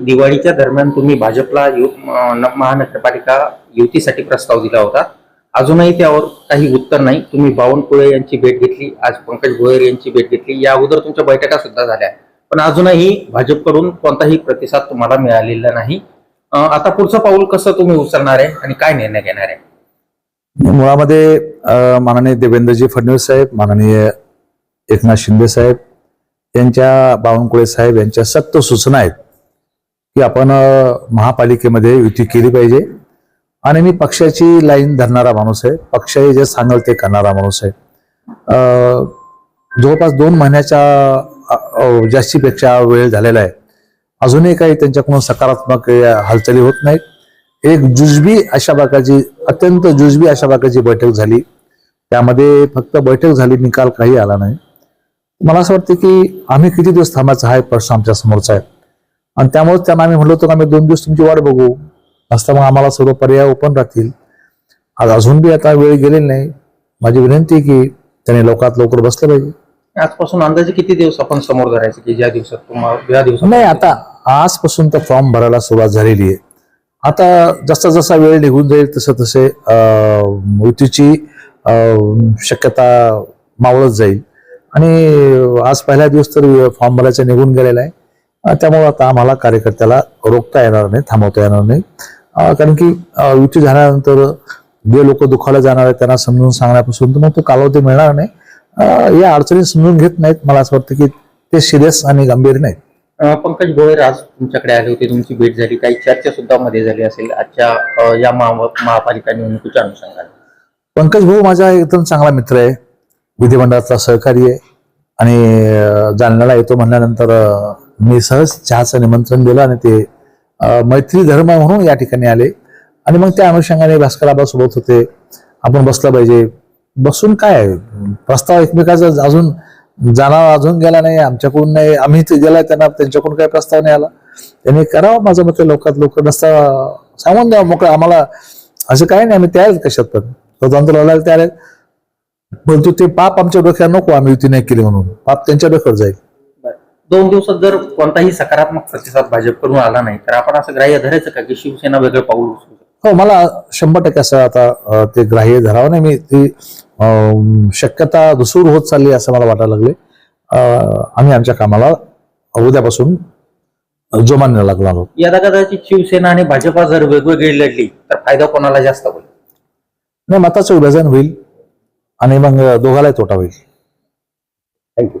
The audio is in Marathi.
दिवाळीच्या दरम्यान तुम्ही भाजपला यु- महानगरपालिका युतीसाठी प्रस्ताव दिला होता. अजूनही त्यावर काही उत्तर नाही. तुम्ही बावनकुळे यांची भेट घेतली आज पंकज भोयर यांची भेट घेतली. या अगोदर तुमच्या बैठका सुद्धा झाल्या. पण अजूनही भाजपकडून कोणताही प्रतिसाद तुम्हाला मिळालेला नाही. आता पुढचं पाऊल कसं तुम्ही उचलणार आहे आणि काय निर्णय घेणार आहे? मुळामध्ये माननीय देवेंद्रजी फडणवीस साहेब माननीय एकनाथ शिंदे साहेब यांच्या बावनकुळे साहेब यांच्या सक्त सूचना आहेत. की आपण महापालिकेमध्ये युती केली पाहिजे. आणि मी पक्षाची लाईन धरणारा माणूस आहे. पक्ष जे सांगेल ते करणारा माणूस आहे. जवळपास दोन महिन्याच्या जास्तीपेक्षा वेळ झालेला आहे. अजूनही काही त्यांच्याकडून सकारात्मक हालचाली होत नाहीत. एक जुजबी अशा प्रकारची अत्यंत जुजबी अशा प्रकारची बैठक झाली. त्यामध्ये फक्त बैठक झाली निकाल काही आला नाही. मला असं वाटतं की आम्ही किती दिवस थांबायचा हा एक प्रश्न आमच्या समोरचा आहे. आणि त्यामुळे त्यांना आम्ही म्हणलो होतो की आम्ही दोन दिवस तुमची वाट बघू. असता मग आम्हाला सर्व पर्याय ओपन राहतील. आज अजून बी आता वेळ गेलेली नाही. माझी विनंती आहे की त्यांनी लवकरात लवकर बसलं पाहिजे. आजपासून अंदाजे किती दिवस आपण समोर धरायचे की ज्या दिवसात तुम्हाला ज्या दिवसात नाही आता आजपासून तर फॉर्म भरायला सुरुवात झालेली आहे. आता जसा जसा वेळ निघून जाईल तसं तसे अं, शक्यता मावळत जाईल. आणि आज पहिला दिवस तर फॉर्म भरायचा निघून गेलेला आहे. त्यामुळे आता आम्हाला कार्यकर्त्याला रोखता येणार नाही थांबवता येणार नाही. कारण की युती झाल्यानंतर जे लोक दुखावले जाणार आहेत त्यांना समजून सांगण्यापासून मग तो कालावधी मिळणार नाही. या अडचणी समजून घेत नाहीत. मला असं वाटतं की ते सिरियस आणि गंभीर नाहीत. पंकज भोयर आज तुमच्याकडे आले होते. तुमची भेट झाली. काही चर्चा सुद्धा मध्ये झाली असेल. आजच्या या महा- महापालिका निवडणुकीच्या अनुषंगाने. पंकज भाऊ माझा एकदम चांगला मित्र आहे. विधिमंडळातला सहकारी आहे. आणि जालन्याला येतो म्हणल्यानंतर मी सहज चहाचं निमंत्रण दिलं आणि ते मैत्री धर्म म्हणून या ठिकाणी आले. आणि मग त्या अनुषंगाने भास्कराबा सोबत होते. आपण बसलं पाहिजे. बसून काय प्रस्ताव एकमेकाचा अजून जाणार अजून गेला नाही आमच्याकडून नाही आम्ही ते गेलाय त्यांना त्यांच्याकडून काही प्रस्ताव नाही आला. त्यांनी करावं माझं मत लवकरात लवकर रस्ता सांगून द्या मोकळं आम्हाला असं काही नाही आम्ही तयार कशात पण. स्वतंत्र लढायला तयार आहेत. परंतु ते पाप आमच्या डोक्यावर नको आम्ही युती नाही केली म्हणून. पाप त्यांच्या डोक्यावर जाईल. दोन दिवसात जर कोणताही सकारात्मक प्रतिसाद भाजपकडून आला नाही तर आपण असं ग्राह्य धरायचं का की शिवसेना वेगळं पाऊल उचलू? हो मला शंभर टक्के असं आता ते ग्राह्य धरावं नाही. मी ती शक्यता दुसूर होत चालली असं मला वाटायला लागले. आम्ही आमच्या कामाला उद्यापासून जोमान्य लागलो आहोत यदा कदाचित शिवसेना आणि भाजपा जर वेगवेगळी लढली तर फायदा कोणाला जास्त होईल? नाही मताचं विभाजन होईल आणि मग दोघालाही तोटा होईल. थँक्यू